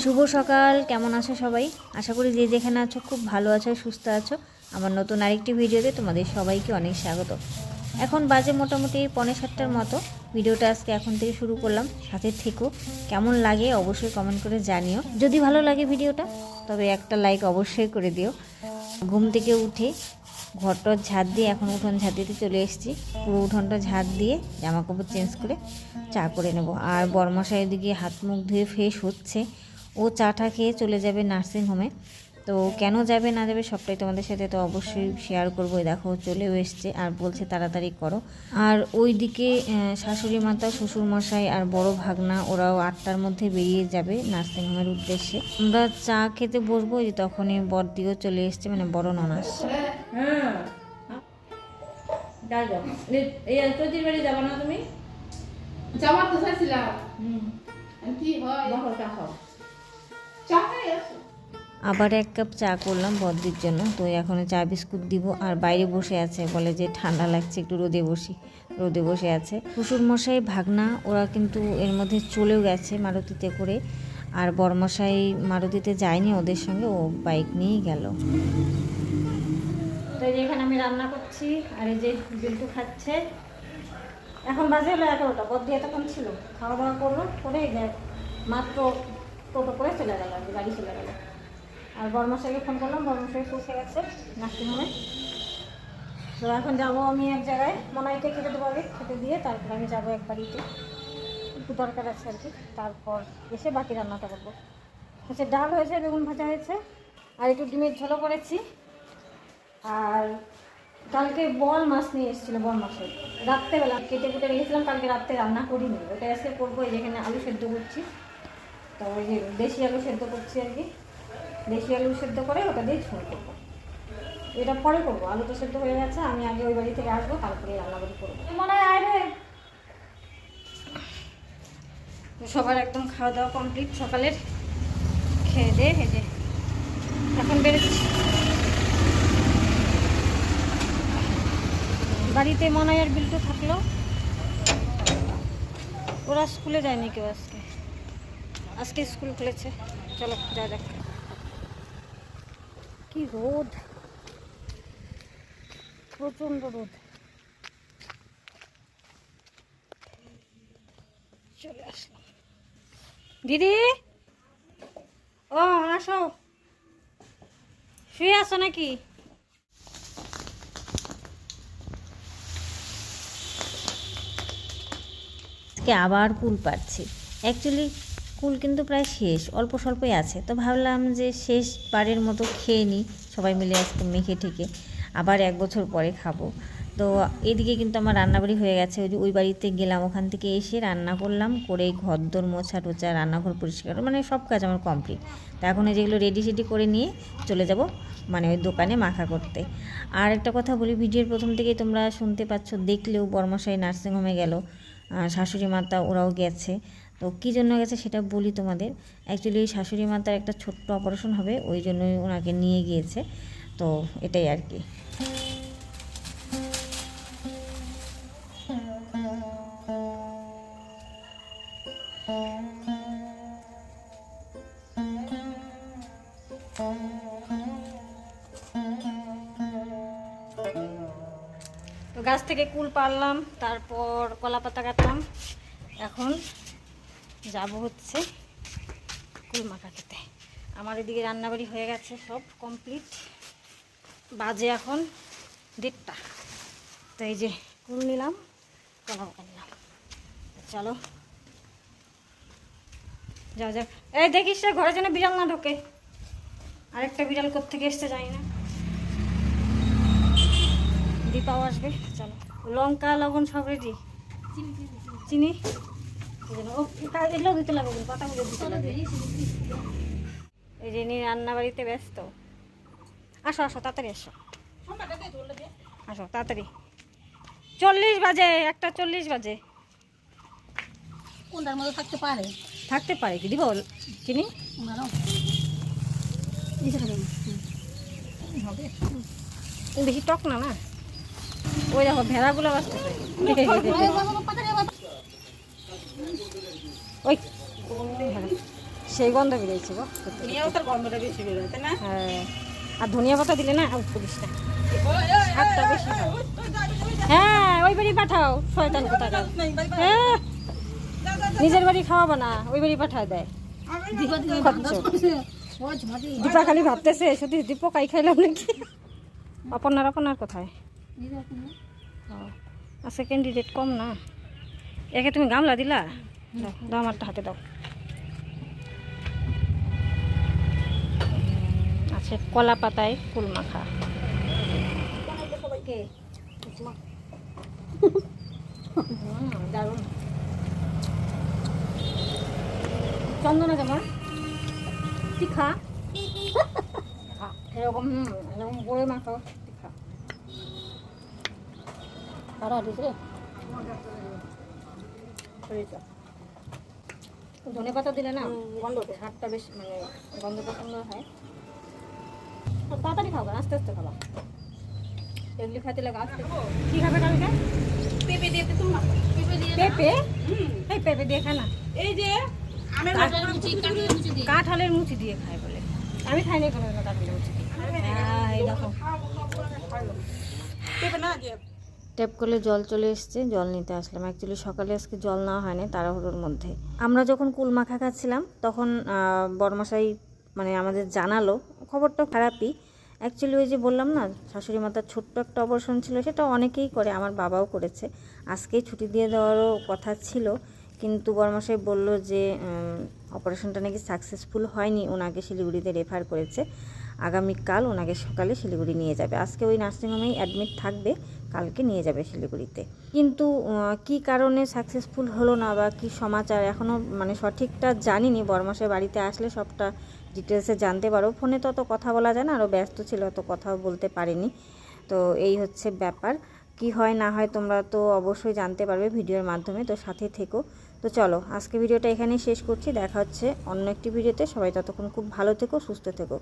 শুভ সকাল, কেমন আছো সবাই? আশা করি যে যেখানে আছো খুব ভালো আছো, সুস্থ আছো। আমার নতুন আরেকটি ভিডিওতে তোমাদের সবাইকে অনেক স্বাগত। এখন বাজে মোটামুটি পৌনে সাতটার মতো। ভিডিওটা আজকে এখন থেকে শুরু করলাম, সাথে থেকো। কেমন লাগে অবশ্যই কমেন্ট করে জানিও। যদি ভালো লাগে ভিডিওটা, তবে একটা লাইক অবশ্যই করে দিও। ঘুম থেকে উঠে ঘরটর ঝাড় দিয়ে এখন উঠোন ঝাঁট দিতে চলে এসেছি। পুরো উঠোনটা ঝাঁট দিয়ে জামা কাপড় চেঞ্জ করে চা করে নেব। আর বরমশাই দিকে হাত মুখ ধুয়ে ফ্রেশ হচ্ছে। ও চাটা খেয়ে চলে যাবে নার্সিং হোমে তো কেন যাবে না যাবে সবটাই তোমাদের সাথে তো অবশ্যই শেয়ার করব দেখো চলেও এসছে আর বলছে তাড়াতাড়ি করো আর ওইদিকে শাশুড়ি মাতা শ্বশুর মশাই আর বড় ভাগনা ওরাও আটটার মধ্যে বেরিয়ে যাবে নার্সিং হোমের উদ্দেশ্যে আমরা চা খেতে বসবো যে তখনই বড়দিও চলে এসছে মানে বড় ননাস হ্যাঁ যাবা না তুমি যাওয়ার তো চাইছিলাম কি হয় চা চা খাই আবার এক কাপ চা করলাম বদ্দির জন্য। তো এখন চা বিস্কুট দিব আর বাইরে বসে আছে, বলে যে ঠান্ডা লাগছে, একটু রোদে বসি। রোদে বসে আছে। শ্বশুর মশাই ভাগনা, ওরা কিন্তু এর মধ্যে চলেও গেছে মারুতিতে করে। আর বরমশাই মারুতিতে যায়নি ওদের সঙ্গে, ও বাইক নিয়েই গেল। তো এখানে আমি রান্না করছি, আর এই যে বিল্টু খাচ্ছে। এখন বাজে হলো এগারোটা বদ্দি এতক্ষণ ছিল। খাওয়া দাওয়া করল, করে মাত্র টোটো করে চলে গেল গাড়ি চলে গেল। আর বর্মশাইকে ফোন করলাম, বর্মশাই পৌঁছে গেছে নার্সিংহোমে তো এখন যাব আমি এক জায়গায়, মনাইকে খেতে দেবো আগে, খেতে দিয়ে তারপর আমি যাব এক বাড়িতে একটু দরকার আছে আর কি, তারপর এসে বাকি রান্নাটা করব। হচ্ছে ডাল হয়েছে, বেগুন ভাজা হয়েছে, আর একটু ডিমের ঝোলও করেছি। আর কালকে বল মাছ নিয়ে এসেছিল বল মাছের রাত্রেবেলা কেটে কুটে রেখেছিলাম, কালকে রাত্রে রান্না করিনি। ওটা আজকে করব যেখানে আলু সেদ্ধ করছি। তো ওই যে দেশি আলু সেদ্ধ করছি আর কি। দেশি আলু সেদ্ধ করে ওটা দিয়ে ঝোল করব। এটা পরে করব আলু তো সেদ্ধ হয়ে গেছে আমি আগে ওই বাড়ি থেকে আসব তারপরে রান্নাবাড়ি করব। মনে হয় আয় রে। সবার একদম খাওয়া দাওয়া কমপ্লিট সকালের খেয়ে দে যে এখন বেরোচ্ছি। বাড়িতে মনাইয়ের বিলটু থাকল। ওরা স্কুলে যায়নি কেউ আজকে। আজকে স্কুল খুলেছে। চলো যা যাক। কি রোদ? প্রচণ্ড রোদ। চলে আসলাম। দিদি? ও, আসো। শুয়ে আসো নাকি? আবার কুল পাচ্ছি অ্যাকচুয়ালি কুল কিন্তু প্রায় শেষ, অল্প স্বল্পই আছে। তো ভাবলাম যে শেষ বারের মতো খেয়ে নিই, সবাই মিলে আজকে মেখে ঠেকে আবার এক বছর পরে খাব। তো এদিকে কিন্তু আমার রান্নাবাড়ি হয়ে গেছে, ওই ওই বাড়িতে গেলাম, ওখান থেকে এসে রান্না করলাম, করে ঘরদোর মোছা টোচা রান্নাঘর পরিষ্কার মানে সব কাজ আমার কমপ্লিট। তো এখন যেগুলো রেডি সেডি করে নিয়ে চলে যাব মানে ওই দোকানে মাখা করতে। আর একটা কথা বলি, ভিডিওর প্রথম থেকেই তোমরা শুনতে পাচ্ছ, দেখলেও বর্মশাই নার্সিংহোমে গেল শাশুড়ি মাতা ওরাও গেছে। তো কী জন্য গেছে সেটা বলি তোমাদের। অ্যাকচুয়ালি শাশুড়ি মাতার একটা ছোট্ট অপারেশন হবে, ওই জন্যই ওনাকে নিয়ে গিয়েছে। তো এটাই আর কি। গাছ থেকে কুল পারলাম তারপর কলা পাতা কাটলাম। এখন যাব হচ্ছে কুল মাখা খেতে আমার এদিকে রান্নাবাড়ি হয়ে গেছে সব কমপ্লিট বাজে এখন দেড়টা। তো এই যে কুল নিলাম কলা পাতা নিলাম চলো। যা যাক এই দেখিস ঘরে যেন বিড়াল না ঢোকে। আরেকটা বিড়াল কোত্থেকে এসছে জানি না। দীপাও আসবে চলো। লঙ্কা লবণ সব রেডি চিনি? এই যে নিয়ে রান্না বাড়িতে ব্যস্ত আসো আসো তাড়াতাড়ি আসো আসো তাড়াতাড়ি চল্লিশ বাজে একটা চল্লিশ বাজে কোনটার মধ্যে থাকতে পারে থাকতে পারে কি দিব চিনি বেশি টক না না ওই দেখো ভেড়াগুলো বাঁচতেছে ওই সেই গন্ধ বেরিয়েছে গো। ধনিয়াও গন্ধটা বেশি বেরোয় না? হ্যাঁ। আর ধনিয়া পাতা দিলে না বেশি হয়। ওই বাড়ি পাঠাও শয়তান কোথায় হ্যাঁ। নিজের বাড়ি খাওয়াবো না ওই বাড়ি পাঠায় দেয়। দীপা খালি ভাবতেছে শুধু দীপক কাই খাইলাম নাকি? অপনার অপনার কোথায়? আছে ক্যান্ডিডেট কম না? একে তুমি গামলা দিলা? দাও, আমারটা হাতে দাও। আছে কলা পাতায় কুল মাখা। দারুণ। চন্দনা যেমন তীখা এরকম এরকম বড়ে মাখো তীখা তারা দিছে ধনে পাতা দিলে না গন্ধ হাতটা বেশ মানে গন্ধটা সুন্দর হয়। তাড়াতাড়ি খাও আস্তে আস্তে খাবা। এগুলি খাইতে লাগে আস্তে। কি খাবে কালকে? পেঁপে দিয়ে তুমি পেঁপে দিয়ে পেঁপে? এই পেঁপে দিয়ে খায় না। এই যে কাঁঠালের মুচি দিয়ে। কাঁঠালের মুচি দিয়ে খায় বলে। আমি খাই নাই কোনো কাঁঠালের মুচি দিয়ে। হ্যাঁ, এই দেখো। পেঁপে না দিয়ে ট্যাপ করলে জল চলে এসছে জল নিতে আসলাম। অ্যাকচুয়ালি সকালে আজকে জল নেওয়া হয়নি তাড়াহুড়োর মধ্যে। আমরা যখন কুল মাখা খাচ্ছিলাম তখন আহ, বড়মশাই মানে আমাদের জানালো খবরটা খারাপই। অ্যাকচুয়ালি ওই যে বললাম না শাশুড়ি মাতার ছোট্ট একটা অপারেশন ছিল সেটা অনেকেই করে আমার বাবাও করেছে। আজকেই ছুটি দিয়ে দেওয়ারও কথা ছিল কিন্তু বড়মশাই বলল যে অপারেশনটা নাকি সাকসেসফুল হয়নি ওনাকে শিলিগুড়িতে রেফার করেছে। আগামীকাল ওনাকে সকালে শিলিগুড়ি নিয়ে যাবে। আজকে ওই নার্সিংহোমেই অ্যাডমিট থাকবে, কালকে নিয়ে যাবে শিলিগুড়িতে। কিন্তু কি কারণে সাকসেসফুল হলো না বা কি সমাচার এখনও মানে সঠিকটা জানিনি। বরমাসের বাড়িতে আসলে সবটা ডিটেলসে জানতে পারো। ফোনে তো অত কথা বলা যায় না আরও ব্যস্ত ছিল, অত কথাও বলতে পারিনি। তো এই হচ্ছে ব্যাপার। কি হয় না হয় তোমরা তো অবশ্যই জানতে পারবে ভিডিওর মাধ্যমে, তো সাথে থেকো। তো চলো, আজকে ভিডিওটা এখানেই শেষ করছি। দেখা হচ্ছে অন্য একটি ভিডিওতে। সবাই ততক্ষণ খুব ভালো থেকো, সুস্থ থেকো।